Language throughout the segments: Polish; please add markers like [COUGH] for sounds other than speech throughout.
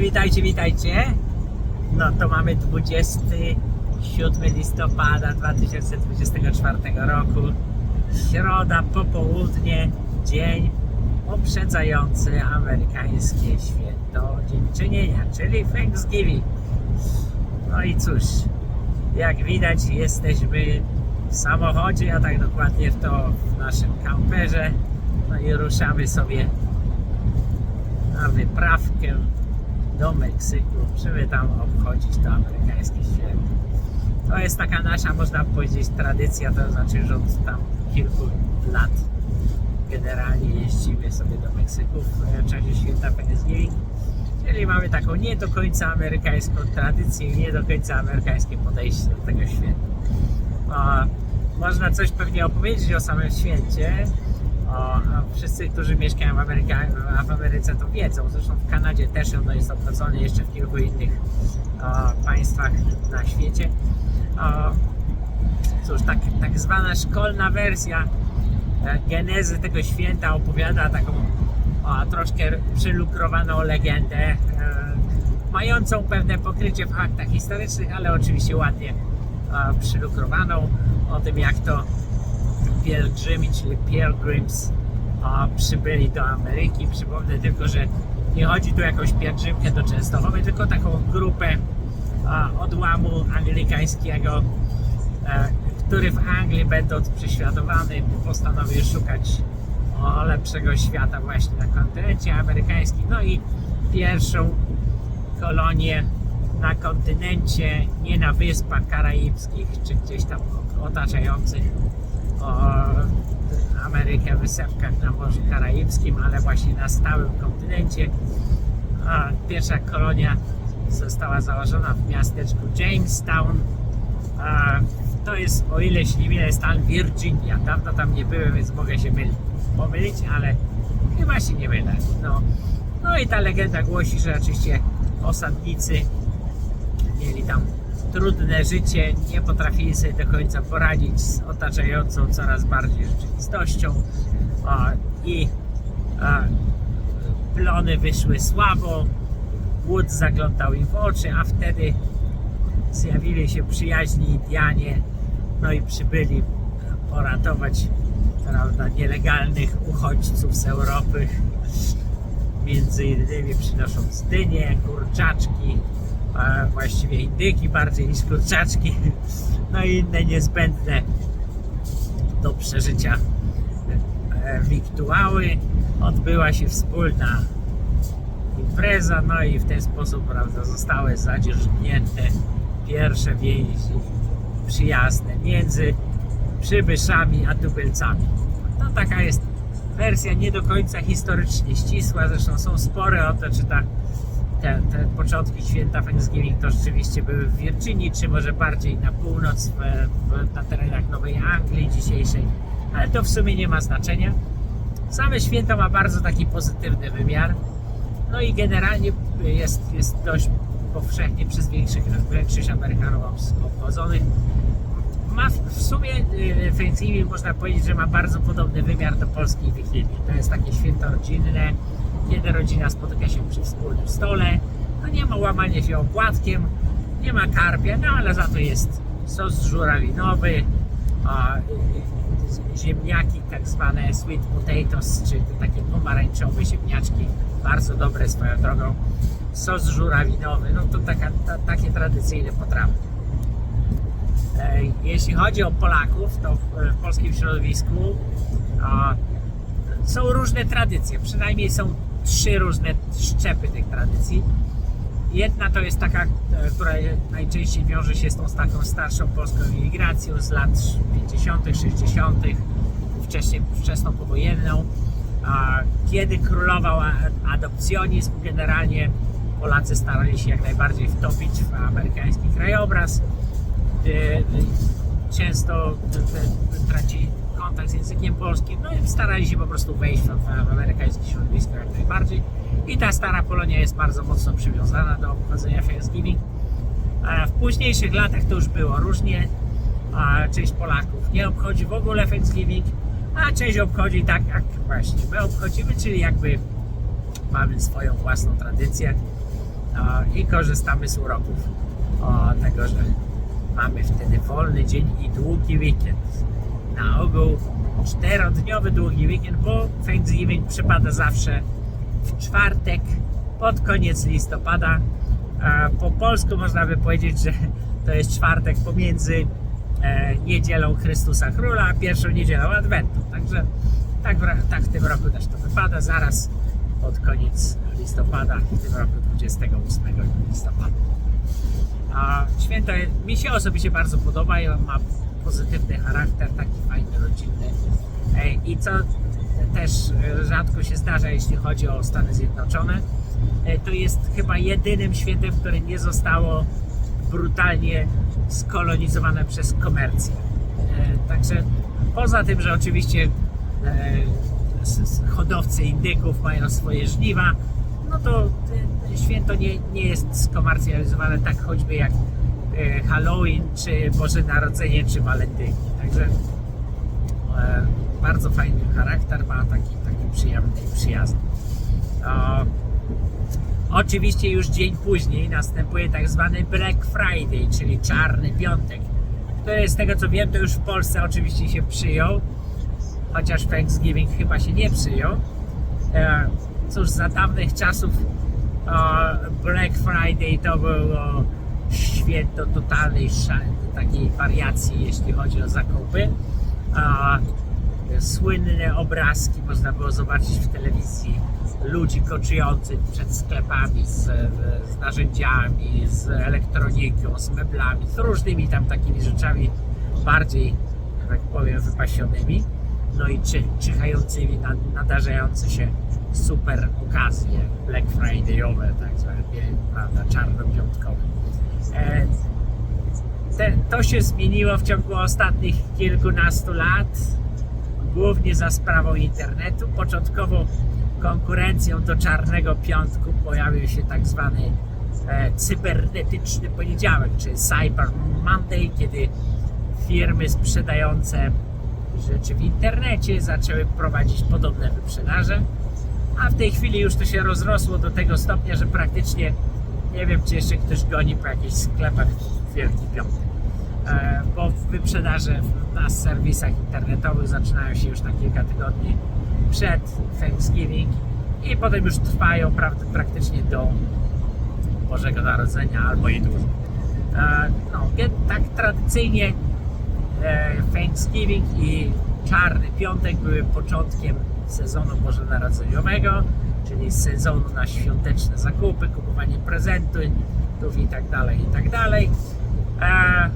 witajcie, witajcie. No to mamy 27 listopada 2024 roku. Środa, popołudnie, dzień poprzedzający amerykańskie święto Dziękczynienia, czyli Thanksgiving. No i cóż, jak widać jesteśmy w samochodzie, a tak dokładnie w to w naszym kamperze. No i ruszamy sobie na wyprawkę do Meksyku, żeby tam obchodzić to amerykańskie święto. To jest taka nasza, można powiedzieć, tradycja, to znaczy, że od tam kilku lat generalnie jeździmy sobie do Meksyku w czasie święta Thanksgiving. Czyli mamy taką nie do końca amerykańską tradycję nie do końca amerykańskie podejście do tego święta. O, można coś pewnie opowiedzieć o samym święcie, o, a wszyscy, którzy mieszkają w, Ameryka, a w Ameryce to wiedzą. Zresztą w Kanadzie też ono jest obchodzone, jeszcze w kilku innych o, państwach na świecie. O, cóż, tak, tak zwana szkolna wersja e, genezy tego święta opowiada taką o, troszkę przylukrowaną legendę, e, mającą pewne pokrycie w faktach historycznych, ale oczywiście ładnie e, przylukrowaną o tym, jak to pielgrzymi, czyli pilgrims a, przybyli do Ameryki. Przypomnę tylko, że nie chodzi tu jakąś pielgrzymkę do Częstochowy, tylko taką grupę a, odłamu anglikańskiego, e, który w Anglii będąc prześladowany postanowił szukać o, lepszego świata właśnie na kontynencie amerykańskim. No i pierwszą kolonię na kontynencie, nie na wyspach karaibskich, czy gdzieś tam otaczających Amerykę wysepkach na Morzu Karaibskim, ale właśnie na stałym kontynencie. Pierwsza kolonia została założona w miasteczku Jamestown. To jest, o ile się nie mylę, stan Virginia. Dawno tam nie byłem, więc mogę się myl, pomylić, ale chyba się nie mylę. No. no i ta legenda głosi, że oczywiście osadnicy mieli tam trudne życie, nie potrafili sobie do końca poradzić z otaczającą coraz bardziej rzeczywistością. A, i a, plony wyszły słabo, głód zaglądał im w oczy, a wtedy zjawili się przyjaźni Indianie, no i przybyli poratować prawda, nielegalnych uchodźców z Europy, między innymi przynosząc dynie, kurczaczki, a właściwie indyki bardziej niż kurczaczki, [LAUGHS] no i inne niezbędne do przeżycia e, wiktuały. Odbyła się wspólna impreza, no i w ten sposób prawda, zostały zadzierżnięte pierwsze więzi przyjazne między przybyszami a tubylcami. To taka jest wersja nie do końca historycznie ścisła, zresztą są spory o to, czy ta te, te początki święta Thanksgiving to rzeczywiście były w Virginii, czy może bardziej na północ, w, w, na terenach Nowej Anglii dzisiejszej, ale to w sumie nie ma znaczenia. Same święto ma bardzo taki pozytywny wymiar, no i generalnie jest, jest dość powszechnie przez większych, większość Amerykanów obchodzonych. Ma w, w sumie y, Thanksgiving można powiedzieć, że ma bardzo podobny wymiar do polskiej Wigilii. To jest takie święto rodzinne, kiedy rodzina spotyka się przy wspólnym stole. No nie ma łamania się opłatkiem, nie ma karpia, no ale za to jest sos żurawinowy, a, y, y, ziemniaki tak zwane sweet potatoes, czy te takie pomarańczowe ziemniaczki, bardzo dobre swoją drogą. Sos żurawinowy, no to taka, ta, takie tradycyjne potrawy. E, Jeśli chodzi o Polaków, to w, w polskim środowisku a, są różne tradycje, przynajmniej są trzy różne szczepy tych tradycji. Jedna to jest taka, e, która najczęściej wiąże się z tą taką starszą polską imigracją z lat 50., 60., wcześniej, wczesną powojenną, kiedy królował adopcjonizm, generalnie Polacy starali się jak najbardziej wtopić w amerykański krajobraz. E, Często t- t- tracili kontakt z językiem polskim, no i starali się po prostu wejść w, amerykańskie środowisko jak najbardziej. I ta stara Polonia jest bardzo mocno przywiązana do obchodzenia Thanksgiving. A w późniejszych latach to już było różnie. A część Polaków nie obchodzi w ogóle Thanksgiving, a część obchodzi tak jak właśnie my obchodzimy, czyli jakby mamy swoją własną tradycję. O, I korzystamy z uroków tego, że mamy wtedy wolny dzień i długi weekend. Na ogół czterodniowy długi weekend, bo Thanksgiving przypada zawsze w czwartek pod koniec listopada. Po polsku można by powiedzieć, że to jest czwartek pomiędzy e, niedzielą Chrystusa Króla, a pierwszą niedzielą Adwentu. Także tak tak w tym roku też to wypada, zaraz pod koniec listopada, w tym roku 28 listopada. A święto mi się osobiście bardzo podoba i on ma pozytywny charakter, taki fajny, rodzinny. I co też rzadko się zdarza, jeśli chodzi o Stany Zjednoczone, e, to jest chyba jedynym świętem, które nie zostało brutalnie skolonizowane przez komercję. E, Także poza tym, że oczywiście e, hodowcy indyków mają swoje żniwa, no to e, święto nie, nie jest skomercjalizowane tak choćby jak e, Halloween, czy Boże Narodzenie, czy Walentynki. Także e, bardzo fajny charakter ma, taki, taki przyjemny i przyjazny. Oczywiście już dzień później następuje tak zwany Black Friday, czyli czarny piątek, który z tego co wiem to już w Polsce oczywiście się przyjął, chociaż Thanksgiving chyba się nie przyjął. E, Cóż, za dawnych czasów e, Black Friday to było święto totalnej takiej wariacji, jeśli chodzi o zakupy. Słynne obrazki można było zobaczyć w telewizji ludzi koczujących przed sklepami z, z narzędziami, z elektroniką, z meblami, z różnymi tam takimi rzeczami bardziej, tak powiem, wypasionymi. No i czy, czyhającymi, na, nadarzające się super okazje Black Friday'owe, tak zwane, prawda, czarnopiątkowe. E, te, to się zmieniło w ciągu ostatnich kilkunastu lat, głównie za sprawą internetu. Początkowo konkurencją do Czarnego Piątku pojawił się tak zwany e, cybernetyczny poniedziałek, czy Cyber Monday, kiedy firmy sprzedające rzeczy w internecie zaczęły prowadzić podobne wyprzedaże. A w tej chwili już to się rozrosło do tego stopnia, że praktycznie nie wiem, czy jeszcze ktoś goni po jakichś sklepach w Wielki Piątek. E, bo wyprzedaże na serwisach internetowych zaczynają się już na kilka tygodni przed Thanksgiving i potem już trwają praktycznie do Bożego Narodzenia albo i dłużej. E, no, tak tradycyjnie Thanksgiving i Czarny Piątek były początkiem sezonu bożonarodzeniowego, czyli sezonu na świąteczne zakupy, kupowanie prezentów i tak dalej, i tak dalej. E,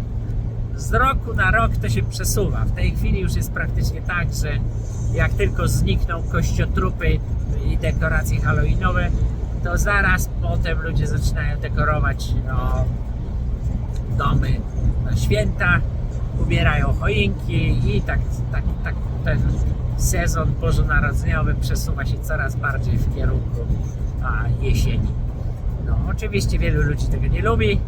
z roku na rok to się przesuwa. W tej chwili już jest praktycznie tak, że jak tylko znikną kościotrupy i dekoracje halloweenowe, to zaraz potem ludzie zaczynają dekorować no, domy na święta, ubierają choinki i tak, tak, tak ten sezon bożonarodzeniowy przesuwa się coraz bardziej w kierunku a, jesieni. No, oczywiście wielu ludzi tego nie lubi.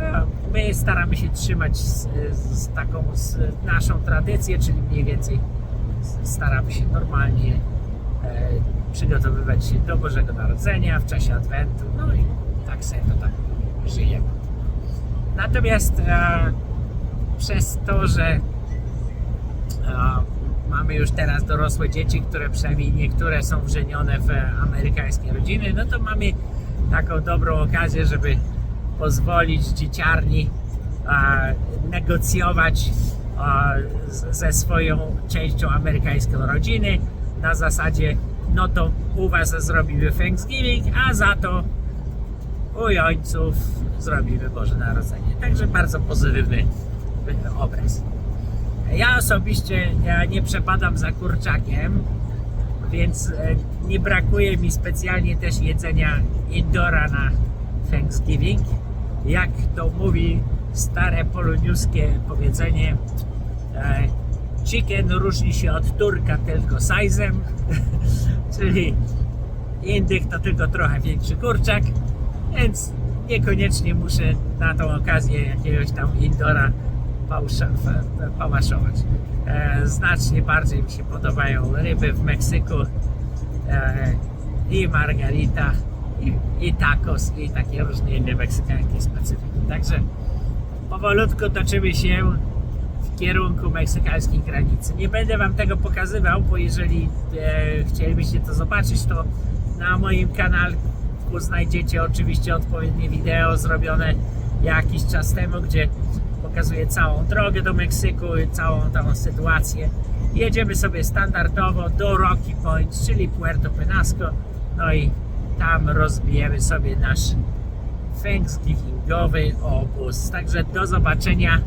E, My staramy się trzymać z, z taką z naszą tradycję, czyli mniej więcej staramy się normalnie e, przygotowywać się do Bożego Narodzenia w czasie Adwentu, no i tak sobie to tak żyjemy. Natomiast e, przez to, że e, mamy już teraz dorosłe dzieci, które przynajmniej niektóre są wrzenione w amerykańskie rodziny, no to mamy taką dobrą okazję, żeby pozwolić dzieciarni e, negocjować e, z- ze swoją częścią amerykańską rodziny na zasadzie no to u was zrobimy Thanksgiving, a za to u ojców zrobimy Boże Narodzenie. Także bardzo pozytywny obraz. Ja osobiście ja nie przepadam za kurczakiem, więc e, nie brakuje mi specjalnie też jedzenia indora na Thanksgiving. Jak to mówi stare poloniuskie powiedzenie, e, chicken różni się od turka tylko size'em, [LAUGHS] czyli indyk to tylko trochę większy kurczak, więc niekoniecznie muszę na tą okazję jakiegoś tam indora pałaszować. E, znacznie bardziej mi się podobają ryby w Meksyku e, i margarita i, i tacos i takie różne inne meksykańskie specyfiki. Także powolutku toczymy się w kierunku meksykańskiej granicy. Nie będę Wam tego pokazywał, bo jeżeli e, chcielibyście to zobaczyć, to na moim kanale znajdziecie oczywiście odpowiednie wideo zrobione jakiś czas temu, gdzie pokazuję całą drogę do Meksyku i całą tą sytuację. Jedziemy sobie standardowo do Rocky Point, czyli Puerto Penasco, no i tam rozbijemy sobie nasz Thanksgivingowy obóz. Także do zobaczenia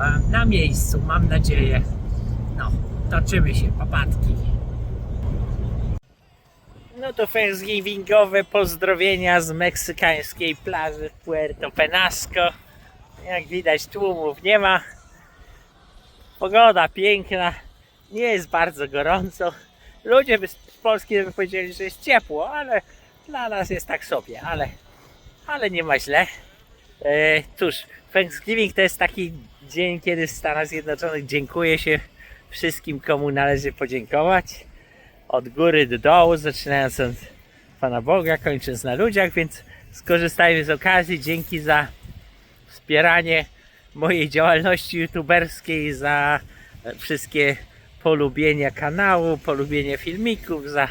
e, na miejscu, mam nadzieję. No, toczymy się, papatki. No to Thanksgivingowe pozdrowienia z meksykańskiej plaży Puerto Penasco. Jak widać tłumów nie ma. Pogoda piękna, nie jest bardzo gorąco. Ludzie by z Polski by powiedzieli, że jest ciepło, ale dla nas jest tak sobie, ale, ale nie ma źle. E, cóż, Thanksgiving to jest taki dzień, kiedy w Stanach Zjednoczonych dziękuję się wszystkim, komu należy podziękować. Od góry do dołu, zaczynając od Pana Boga, kończąc na ludziach, więc skorzystajmy z okazji. Dzięki za wspieranie mojej działalności youtuberskiej, za wszystkie polubienia kanału, polubienie filmików, za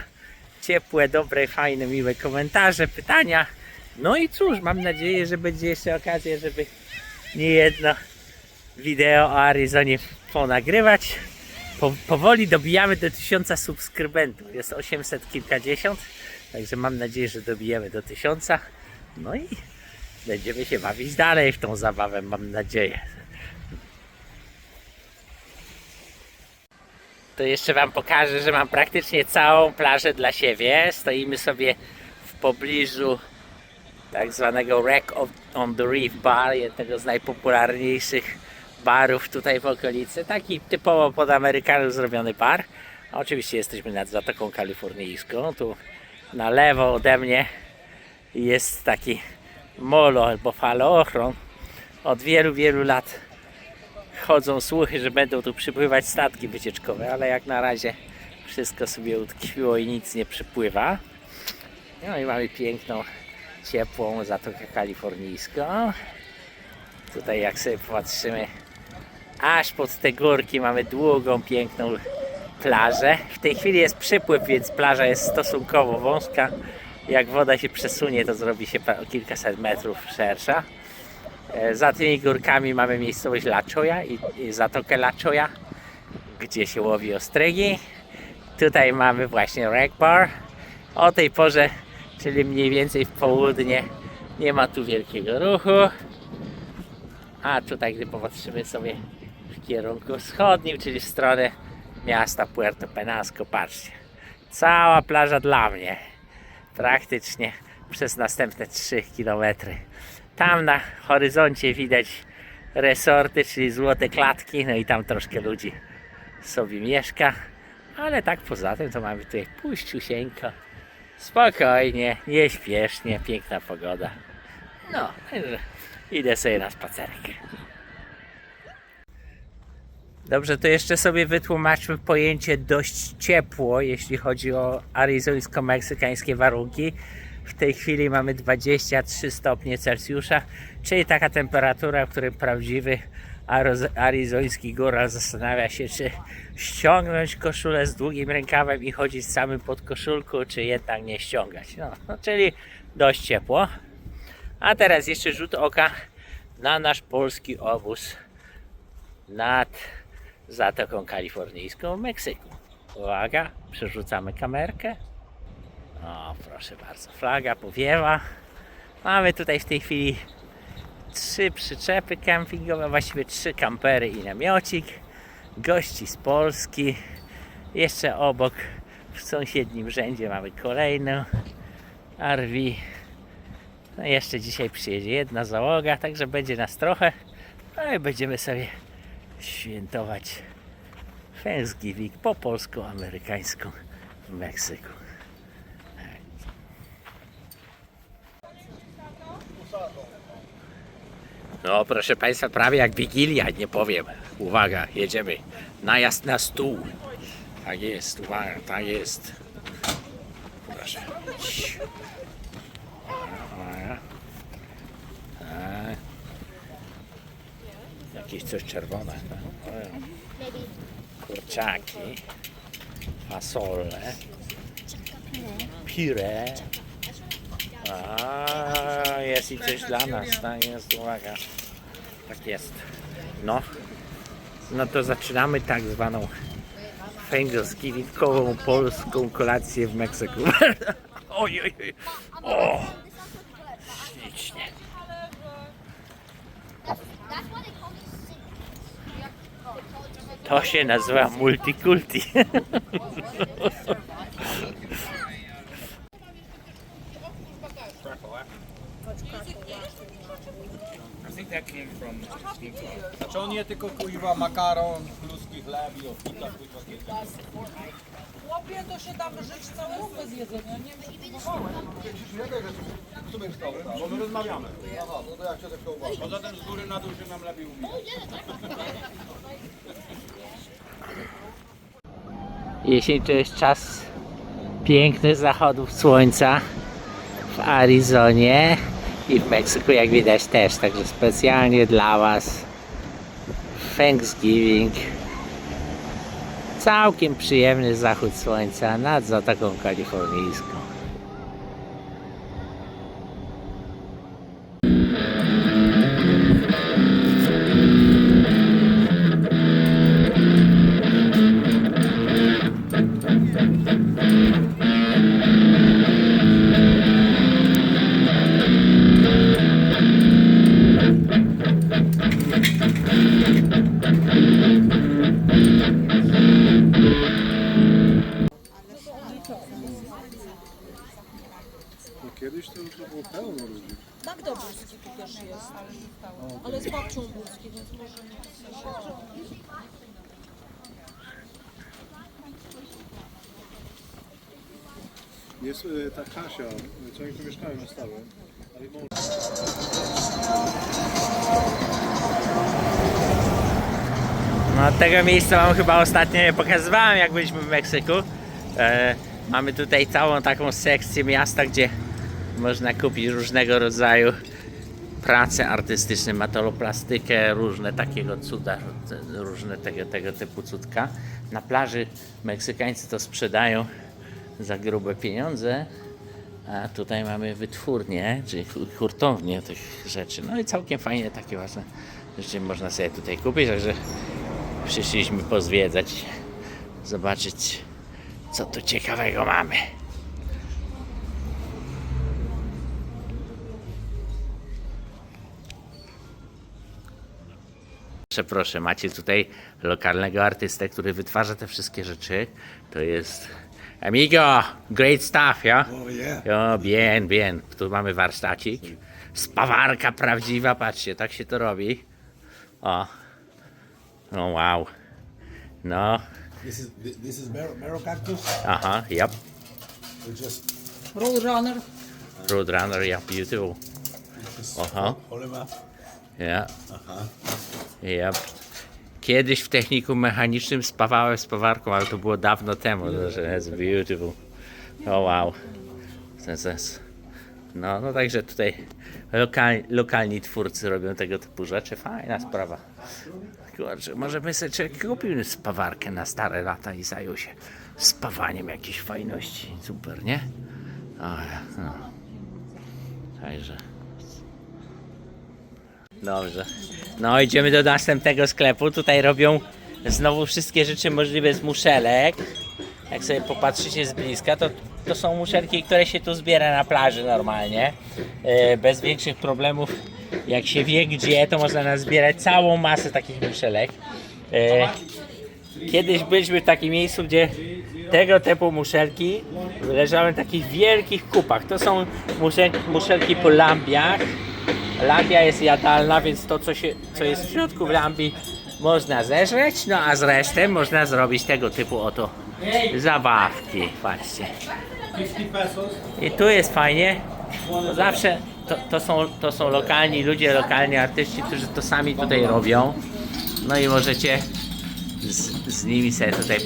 ciepłe, dobre, fajne, miłe komentarze, pytania. No i cóż, mam nadzieję, że będzie jeszcze okazja, żeby nie jedno wideo o Arizonie ponagrywać. Po, powoli dobijamy do 1000 subskrybentów. Jest 800 kilkadziesiąt, także mam nadzieję, że dobijemy do 1000. No i będziemy się bawić dalej w tą zabawę, mam nadzieję. To jeszcze Wam pokażę, że mam praktycznie całą plażę dla siebie. Stoimy sobie w pobliżu tak zwanego Wreck on the Reef Bar, jednego z najpopularniejszych barów tutaj w okolicy. Taki typowo pod Amerykanów zrobiony bar. A Oczywiście jesteśmy nad Zatoką Kalifornijską. Tu na lewo ode mnie jest taki molo albo faloochron. Od wielu, wielu lat chodzą słuchy, że będą tu przypływać statki wycieczkowe, ale jak na razie wszystko sobie utkwiło i nic nie przypływa. No i mamy piękną, ciepłą Zatokę Kalifornijską. Tutaj jak sobie popatrzymy, aż pod te górki mamy długą, piękną plażę. W tej chwili jest przypływ, więc plaża jest stosunkowo wąska. Jak woda się przesunie, to zrobi się kilkaset metrów szersza. E, Za tymi górkami mamy miejscowość La Choya i, i Zatokę La Choya, gdzie się łowi ostrygi. Tutaj mamy właśnie Wreck Bar. O tej porze, czyli mniej więcej w południe, nie ma tu wielkiego ruchu. A tutaj, gdy popatrzymy sobie w kierunku wschodnim, czyli w stronę miasta Puerto Penasco, patrzcie. Cała plaża dla mnie. Praktycznie przez następne 3 km. Tam na horyzoncie widać resorty, czyli złote klatki, no i tam troszkę ludzi sobie mieszka. Ale tak poza tym to mamy tutaj puściusieńko. Spokojnie, nieśpiesznie, piękna pogoda. No, idę sobie na spacerkę. Dobrze, to jeszcze sobie wytłumaczmy pojęcie dość ciepło, jeśli chodzi o arizońsko-meksykańskie warunki. W tej chwili mamy 23 stopnie Celsjusza, czyli taka temperatura, w której prawdziwy arizoński góral zastanawia się, czy ściągnąć koszulę z długim rękawem i chodzić w samym podkoszulku, czy jednak nie ściągać. No, no czyli dość ciepło. A teraz jeszcze rzut oka na nasz polski obóz nad Zatoką Kalifornijską w Meksyku. Uwaga, przerzucamy kamerkę. O, proszę bardzo, flaga powiewa. Mamy tutaj w tej chwili trzy przyczepy kempingowe, właściwie trzy kampery i namiocik. Gości z Polski. Jeszcze obok w sąsiednim rzędzie mamy kolejną RV. No jeszcze dzisiaj przyjedzie jedna załoga, także będzie nas trochę. No i będziemy sobie świętować Thanksgiving po polsko-amerykańsku w Meksyku. No, proszę Państwa, prawie jak Wigilia, nie powiem. Uwaga, jedziemy. Najazd na stół. Tak jest, uwaga, tak jest. Proszę. Uwaga. Tak jakieś coś czerwone. Kurczaki, fasole, pire. A, jest i coś dla nas, tak jest, uwaga. Tak jest. No, no to zaczynamy tak zwaną thanksgivingową polską kolację w Meksyku. [LAUGHS] oj, oj, oj. O, To się nazywa multikulti. Znaczy on je tylko kuiwa makaron, ludzki chleb i obfita kuiwa Chłopie, to się da wyżyć całe bez jedzenia, nie Bo my rozmawiamy. Aha, no to jak się tak to uważa. Poza tym z góry na dół się nam lepiej umie. [LAUGHS] Jeśli to jest czas pięknych zachodów słońca w Arizonie i w Meksyku, jak widać też, także specjalnie dla Was Thanksgiving. Całkiem przyjemny zachód słońca nad Zatoką Kalifornijską. Ta Kasia, e, co oni tu mieszkają na stałe. No tego miejsca wam chyba ostatnio nie pokazywałem jak byliśmy w Meksyku. E, mamy tutaj całą taką sekcję miasta, gdzie można kupić różnego rodzaju prace artystyczne, metaloplastykę, różne takiego cuda, różne tego, tego typu cudka. Na plaży Meksykańcy to sprzedają za grube pieniądze, a tutaj mamy wytwórnię, czyli hu- hurtownię tych rzeczy. No i całkiem fajnie takie właśnie rzeczy można sobie tutaj kupić, także przyszliśmy pozwiedzać, zobaczyć co tu ciekawego mamy. Proszę, macie tutaj lokalnego artystę, który wytwarza te wszystkie rzeczy. To jest Amigo, great stuff, ja? Oh yeah. Jo, bien, bien. Tu mamy warsztacik. Spawarka prawdziwa, patrzcie, tak się to robi. O. No wow. No, This is thi- this is Mero cactus. aha, yep. Just Roadrunner. Roadrunner, yeah, beautiful. just Aha. hold him up. Yeah. Yep. Kiedyś w technikum mechanicznym spawałem spawarką, ale to było dawno temu, że jest beautiful. O wow. No, no także tutaj lokalni, lokalni twórcy robią tego typu rzeczy. Fajna sprawa. Kurczę, może by sobie kupił spawarkę na stare lata i zajął się spawaniem jakiejś fajności. Super, nie? No. Także. Dobrze. No idziemy do następnego sklepu. Tutaj robią znowu wszystkie rzeczy możliwe z muszelek. Jak sobie popatrzycie z bliska, to, to są muszelki, które się tu zbiera na plaży normalnie. E, bez większych problemów. Jak się wie gdzie, to można nazbierać całą masę takich muszelek. E, Kiedyś byliśmy w takim miejscu, gdzie tego typu muszelki leżały w takich wielkich kupach. To są muszelki, muszelki po lambiach. Lambia jest jadalna, więc to co, się, co jest w środku w lambii można zeżreć, no a z resztę można zrobić tego typu oto zabawki. Patrzcie. I tu jest fajnie, bo zawsze to, to, są, to są lokalni ludzie, lokalni artyści, którzy to sami tutaj robią. No i możecie z, z nimi sobie tutaj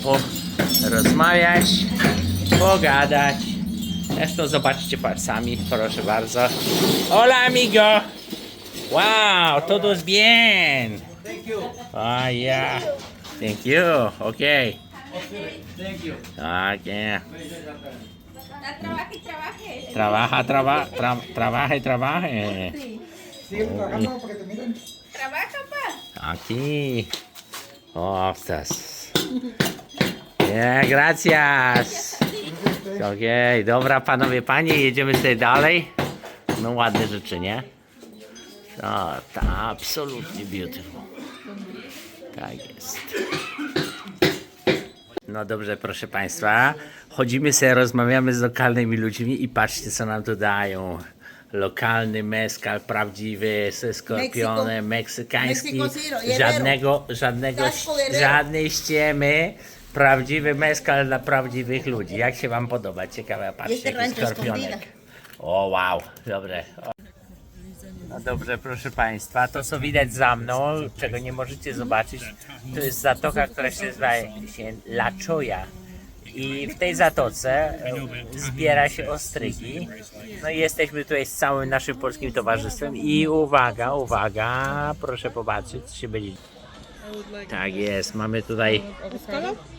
porozmawiać, pogadać. Zresztą zobaczcie, palcami, proszę bardzo. Hola, amigo! Wow, todos bien! Thank you. Ah, yeah. Thank you. Okay. Thank you. Ah, yeah. Trabaja, trabaja, tra, trabaje, Trabaja. Aquí. Oh, Nie, gracias. Okej, dobra panowie, panie, jedziemy sobie dalej. No ładne rzeczy, nie? O, ta, absolutnie beautiful. Tak jest. No dobrze, proszę państwa. Chodzimy sobie, rozmawiamy z lokalnymi ludźmi i patrzcie, co nam tu dają. Lokalny meskal, prawdziwy, ze skorpionem, meksykański. Żadnego, żadnego, żadnej ściemy. Prawdziwy meskal dla prawdziwych ludzi. Jak się wam podoba? Ciekawe, patrzcie, Este jaki rancho skorpionek. O, wow, dobre. O. No dobrze, proszę Państwa, to co widać za mną, czego nie możecie zobaczyć, to jest zatoka, która się nazywa się La Choya. I w tej zatoce e, zbiera się ostrygi. No i jesteśmy tutaj z całym naszym polskim towarzystwem i uwaga, uwaga, proszę popatrzeć, co się będzie. Tak jest, mamy tutaj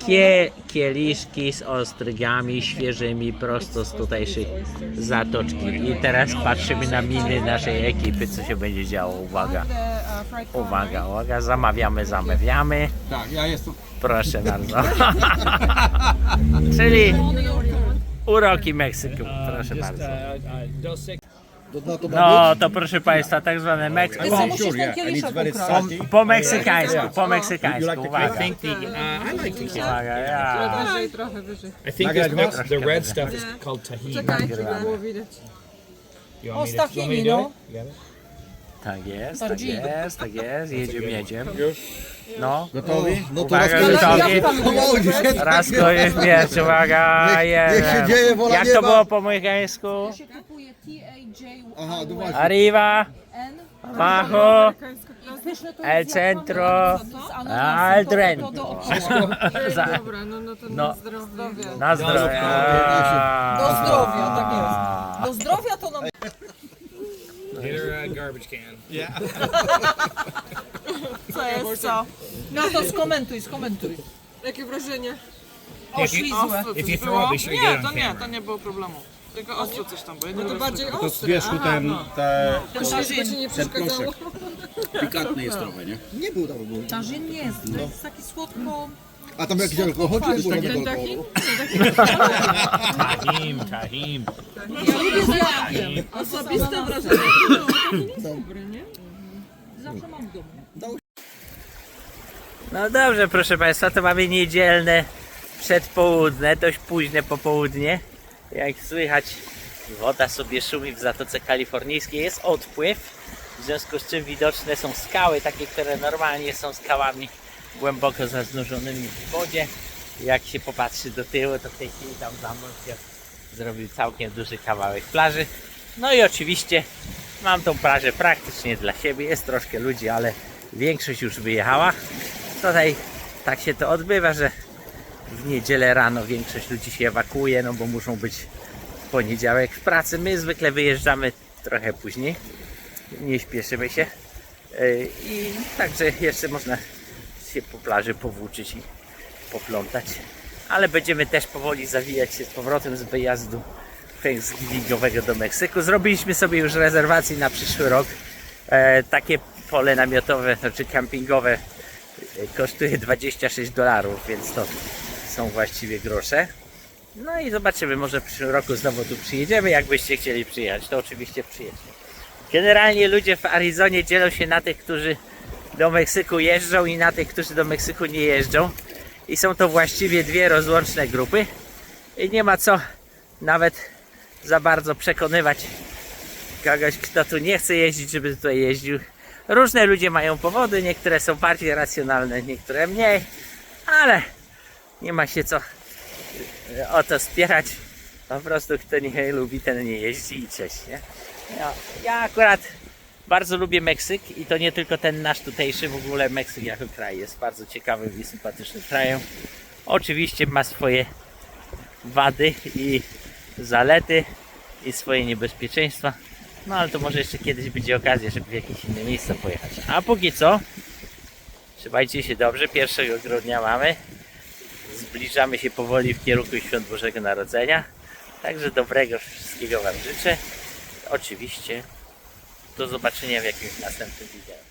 kie, kieliszki z ostrygami świeżymi prosto z tutejszych zatoczki. I teraz patrzymy na miny naszej ekipy, co się będzie działo. Uwaga, uwaga, uwaga, zamawiamy, zamawiamy. Tak, ja jestem. Proszę bardzo. [LAUGHS] Czyli uroki Meksyku, proszę bardzo. No to No to proszę Państwa, tak zwane Meksyku. Ty musisz ten kieliszek ukraść. Po, po meksykańsku, po meksykańsku, the uwaga. I think the uh, I like the Uwaga, ja. Wyżej, trochę wyżej. I think this, the, the red stuff is called tahini. Czekaj, żeby było widać. You O, me to, you want me stachini, to do no. it? You got it? Tak jest, tak jest, tak jest, jedziemy, jedziemy. No, Gotowi? No to uwaga, raz gotowi. Pomału dzisiaj. Raz kogoś śmierć, uwaga, Niech- niech się jeden. dzieje, wola Jak to nieba. było po mojgańsku? Kupuje T-A-J-U-N. Aha, no właśnie. Abajo, Pyszne to El jest jak centro, z ananasem, al to- to trento. dookoła. Za- Dobra, no, no to No. na zdrowie. Na zdrowie. Do zdrowia, tak jest. Do zdrowia to nam... Get her a garbage can. [LAUGHS] Co jest, co? No to skomentuj, skomentuj. Jakie wrażenie? Oślizłe. If you throw up, you Nie, get it to on nie, camera. to nie było problemu. Tylko ostro coś tam było. No to bardziej To z ostre. wierzchu ten, te... Żeby ci nie przeszkadzało. Pikantny jest trochę, nie? Nie był tam w ogóle. Tarzyn nie jest, to jest taki słodko... A tam jakiś alkohol, czy nie było żadnego alkoholu? Tahim, tahim. Ja lubię z jabłkiem. Osobiste wrażenie. Dobry, nie? Zawsze mam w domu. No dobrze, proszę Państwa, to mamy niedzielne przedpołudne, dość późne popołudnie. Jak słychać, woda sobie szumi w Zatoce Kalifornijskiej, jest odpływ, w związku z czym widoczne są skały, takie, które normalnie są skałami głęboko zanurzonymi w wodzie. Jak się popatrzy do tyłu, to w tej chwili tam za mną się zrobił całkiem duży kawałek plaży. No i oczywiście mam tą plażę praktycznie dla siebie, jest troszkę ludzi, ale większość już wyjechała. Tutaj tak się to odbywa, że w niedzielę rano większość ludzi się ewakuuje, no bo muszą być w poniedziałek w pracy. My zwykle wyjeżdżamy trochę później, nie śpieszymy się Yy, i także jeszcze można się po plaży powłóczyć i poplątać. Ale będziemy też powoli zawijać się z powrotem z wyjazdu Thanksgivingowego do Meksyku. Zrobiliśmy sobie już rezerwacje na przyszły rok. E, takie pole namiotowe, znaczy campingowe e, kosztuje 26 dolarów, więc to są właściwie grosze. No i zobaczymy, może w przyszłym roku znowu tu przyjedziemy. Jakbyście chcieli przyjechać, to oczywiście przyjedźcie. Generalnie ludzie w Arizonie dzielą się na tych, którzy do Meksyku jeżdżą i na tych, którzy do Meksyku nie jeżdżą. I są to właściwie dwie rozłączne grupy. I nie ma co nawet za bardzo przekonywać kogoś, kto tu nie chce jeździć, żeby tutaj jeździł. Różne ludzie mają powody, niektóre są bardziej racjonalne, niektóre mniej, ale nie ma się co e, o to spierać. Po prostu kto nie lubi, ten nie jeździ i cześć, nie? Ja, ja akurat bardzo lubię Meksyk i to nie tylko ten nasz tutejszy, w ogóle Meksyk jako kraj jest bardzo ciekawym i sympatycznym krajem. Oczywiście ma swoje wady i zalety i swoje niebezpieczeństwa. No ale to może jeszcze kiedyś będzie okazja, żeby w jakieś inne miejsca pojechać. A póki co Trzymajcie się dobrze, 1 grudnia mamy. Zbliżamy się powoli w kierunku Świąt Bożego Narodzenia. Także dobrego wszystkiego Wam życzę. Oczywiście do zobaczenia w jakimś następnym wideo.